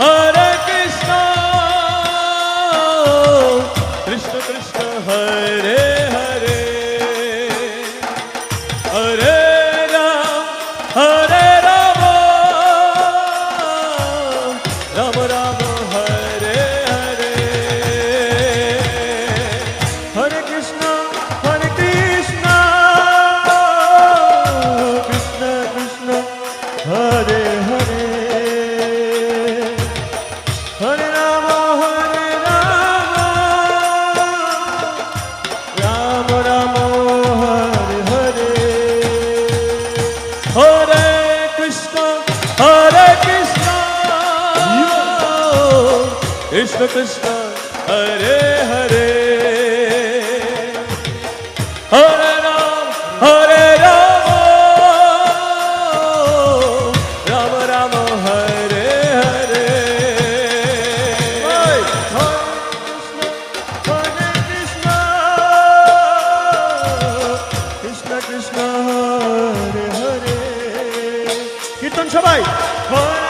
अरे Krishna Krishna Hare Hare Hare Ram Hare Ram Ram Ram Hare Hare Hare Krishna Hare Krishna Krishna Krishna Hare Hare কীর্তন সবাই হরে